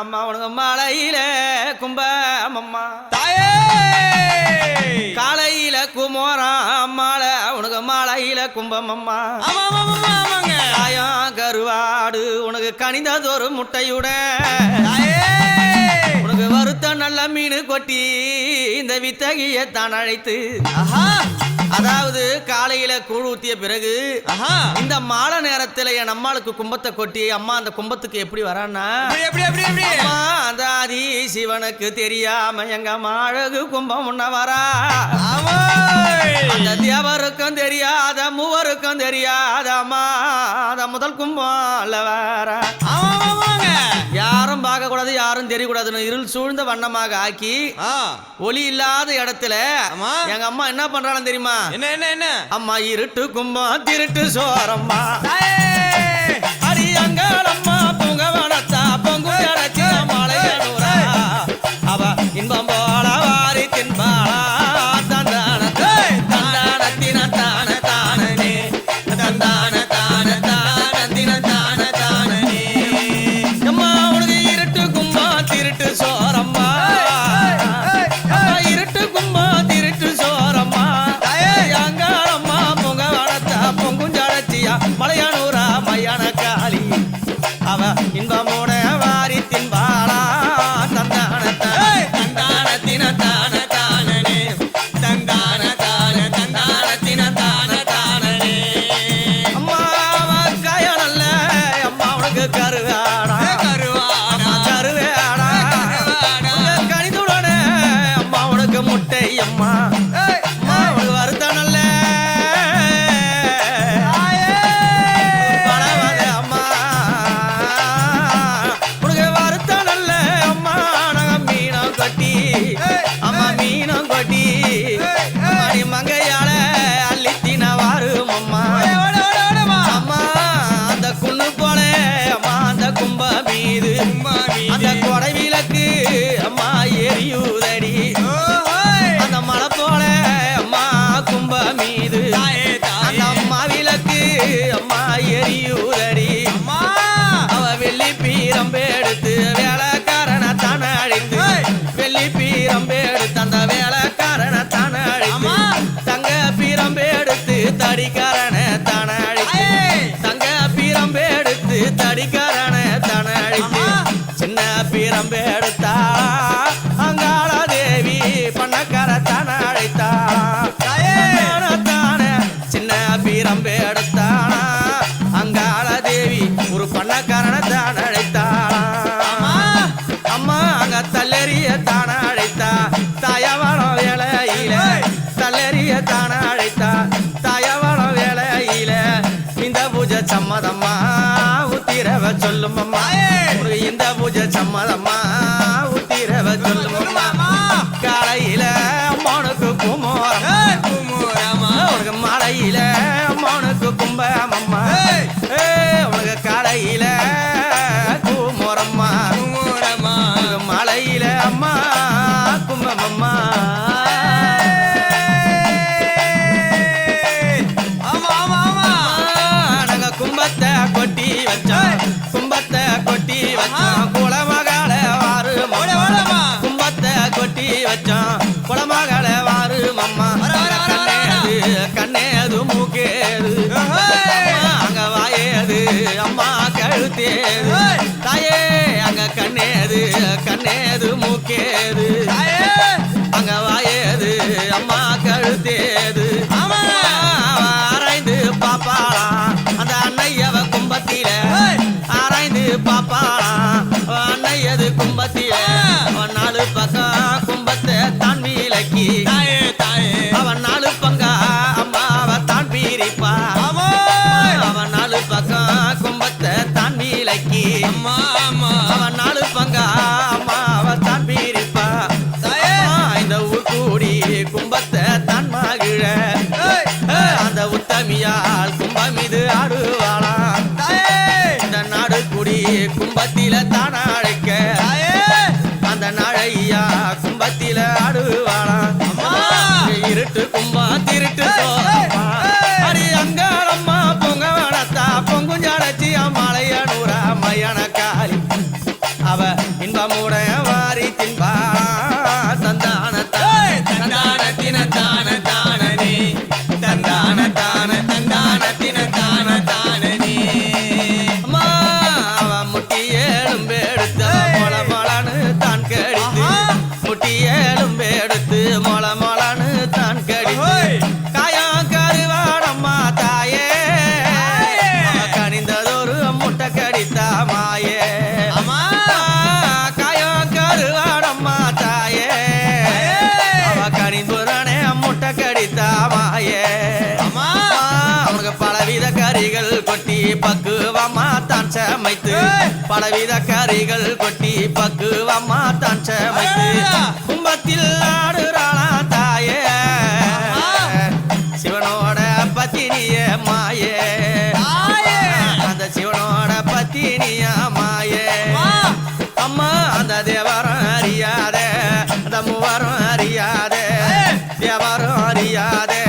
அம்மா உனக்கு மலையில கும்பமம்மா தாயே! காலையில குமோரம் மாலை உனக்கு மலையில தாயம் கருவாடு உனக்கு கனிந்ததொரு முட்டையுட தாயே! உனக்கு நல்ல மீன் கொட்டி இந்த வித்தகியை தான் அழைத்து ஆஹா. அதாவது காலையில கூழ் ஊத்திய பிறகு இந்த மாலை நேரத்துல என் அம்மாளுக்கு கும்பத்தை கொட்டி அம்மா அந்த கும்பத்துக்கு எப்படி வரான்னா சிவனுக்கு தெரியாம எங்க அம்மா அழகு கும்பம் முன்ன வரா ஆமா அந்த தேவருக்கும் தெரியாத மூவருக்கும் தெரியாத அம்மா அந்த முதல் கும்பம் வேற. யாரும் பார்க்க கூடாது யாரும் தெரியக்கூடாதுன்னு இருள் சூழ்ந்த வண்ணமாக ஆக்கி ஒளி இல்லாத இடத்துல. எங்க அம்மா என்ன பண்றாலும் தெரியுமா? என்ன என்ன என்ன? அம்மா இருட்டு கும்பம் திருட்டு சோரம்மா. அடி அங்காளம்மா பூங்கவனத்தா பொங்கு அடைச்சி மலையனூரா கும்பம் திருட்டு எரியுதடி அந்த மலை போல அம்மா கும்ப மீது. அந்த அம்மா விளக்கு அம்மா எரியுதடி. அவ வெள்ளி பீரம்பு எடுத்து வேலைக்காரனை தான அழைத்து. வெள்ளி பீரம்பெடுத்து அந்த வேலைக்காரனை தான அழைத்து. தங்க பீரம்பு எடுத்து தடிக்காரனை தான அழைத்து. தங்க பீரம்பு எடுத்து தடிக்காரனை தான அழைத்து. சின்ன பீரம்பு அம்மானுக்கு குமோரம் உனக்கு மலையில அம்மானுக்கு கும்பமம்மா உனக்கு காலையில குமோரம்மா உனக்கு மலையில அம்மா கும்பமம்மா கும்பத்தை கொட்டி வச்சோம். கும்பத்தை கொட்டி வச்சோம். குளமகால வாரு கும்பத்தை கொட்டி வச்சோம். குளமகால மூக்கேது அங்க வாயேது அம்மா கழுத்தேது. தாயே அங்க கண்ணேது கண்ணேது மூக்கேது. அங்க வாயேது அம்மா கழுத்தேது. ஆராய்ந்து பாப்பாளாம் அந்த அன்னையவ கும்பத்தில. ஆராய்ந்து பாப்பாளாம் அன்னையது கும்பத்தில. நாலு பக்கம் கும்பத்தை தான் கும்பத்தை தான் மகிழ. அந்த உத்தமியால் கும்பம் இது ஆடுவாளாம். இந்த நாடு குடி கும்பத்தில I'm not dark. அழைத்தா மாயே அவனுக்கு பலவித கறிகள் கொட்டி பக்குவமா தான் சமைத்து. பலவித கறிகள் கொட்டி பக்குவமா தான் சமைத்து. கும்பத்தில் ஆடுறாளா தாயே. சிவனோட பத்தினிய மாயே. அந்த சிவனோட பத்தினியா தெரியாத